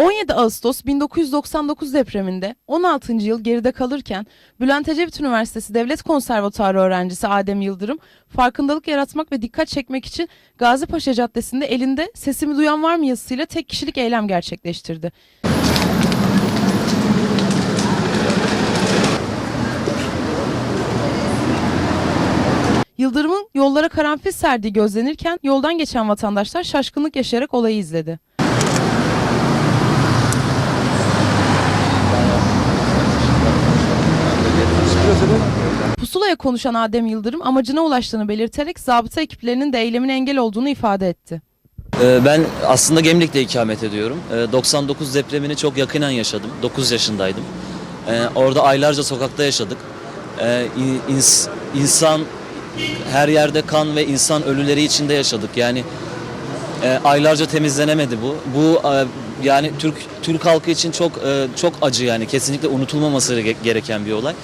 17 Ağustos 1999 depreminde 16. yıl geride kalırken Bülent Ecevit Üniversitesi Devlet Konservatuarı öğrencisi Adem Yıldırım farkındalık yaratmak ve dikkat çekmek için Gazipaşa Caddesi'nde elinde sesimi duyan var mı yazısıyla tek kişilik eylem gerçekleştirdi. Yıldırım'ın yollara karanfil serdiği gözlenirken yoldan geçen vatandaşlar şaşkınlık yaşayarak olayı izledi. Pusula'ya konuşan Adem Yıldırım amacına ulaştığını belirterek zabıta ekiplerinin de eylemine engel olduğunu ifade etti. Ee, Ben aslında Gemlik'te ikamet ediyorum. Ee, 99 depremini çok yakinen yaşadım. 9 yaşındaydım. Ee, Orada aylarca sokakta yaşadık. Ee, in- ins- insan her yerde kan ve insan ölüleri içinde yaşadık. Yani e, aylarca temizlenemedi bu. Bu e, yani Türk Türk halkı için çok e, çok acı yani kesinlikle unutulmaması ge- gereken bir olay.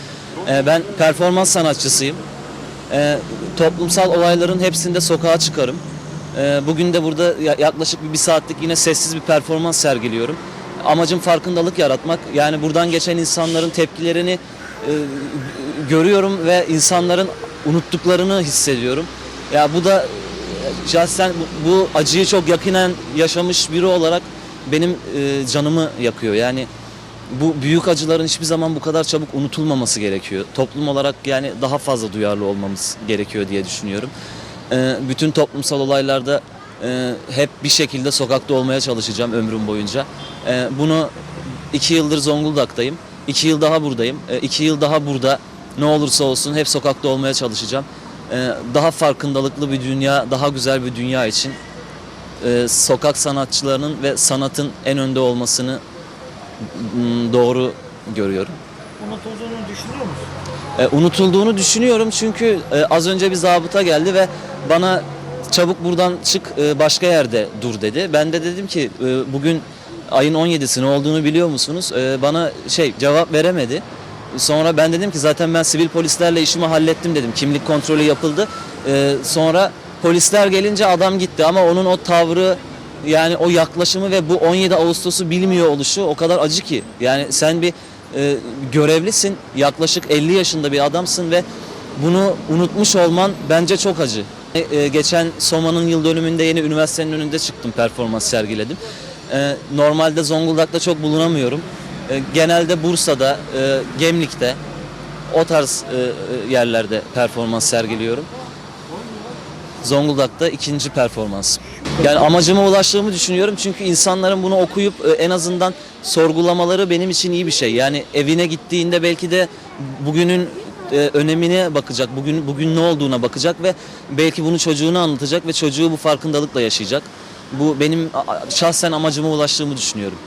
E, Ben performans sanatçısıyım. E, toplumsal olayların hepsinde sokağa çıkarım. E, bugün de burada ya- yaklaşık bir, bir saatlik yine sessiz bir performans sergiliyorum. Amacım farkındalık yaratmak. Yani buradan geçen insanların tepkilerini e, görüyorum ve insanların unuttuklarını hissediyorum. Ya bu da e, şahsen bu, bu acıyı çok yakinen yaşamış biri olarak benim e, canımı yakıyor. Yani bu büyük acıların hiçbir zaman bu kadar çabuk unutulmaması gerekiyor. Toplum olarak yani daha fazla duyarlı olmamız gerekiyor diye düşünüyorum. E, bütün toplumsal olaylarda e, hep bir şekilde sokakta olmaya çalışacağım ömrüm boyunca. E, bunu iki yıldır Zonguldak'tayım. İki yıl daha buradayım. E, iki yıl daha burada ne olursa olsun hep sokakta olmaya çalışacağım. Daha farkındalıklı bir dünya, daha güzel bir dünya için e, sokak sanatçılarının ve sanatın en önde olmasını doğru görüyorum. unutulduğunu düşünüyor musun? E, unutulduğunu düşünüyorum çünkü e, az önce bir zabıta geldi ve bana çabuk buradan çık e, başka yerde dur dedi. Ben de dedim ki e, bugün ayın 17'si ne olduğunu biliyor musunuz? E, bana şey cevap veremedi. Sonra ben dedim ki zaten ben sivil polislerle işimi hallettim dedim. Kimlik kontrolü yapıldı. E, sonra polisler gelince adam gitti ama onun o tavrı yani o yaklaşımı ve bu 17 Ağustos'u bilmiyor oluşu o kadar acı ki. Yani sen bir e, görevlisin, yaklaşık 50 yaşında bir adamsın ve bunu unutmuş olman bence çok acı. E, e, geçen Soma'nın yıl dönümünde yeni üniversitenin önünde çıktım, performans sergiledim. E, normalde Zonguldak'ta çok bulunamıyorum. E, genelde Bursa'da, e, Gemlik'te, o tarz e, e, yerlerde performans sergiliyorum. Zonguldak'ta ikinci performans. Yani amacıma ulaştığımı düşünüyorum çünkü insanların bunu okuyup e, en azından sorgulamaları benim için iyi bir şey. Yani evine gittiğinde belki de bugünün e, önemine bakacak, bugün bugün ne olduğuna bakacak ve belki bunu çocuğuna anlatacak ve çocuğu bu farkındalıkla yaşayacak. Bu benim şahsen amacıma ulaştığımı düşünüyorum.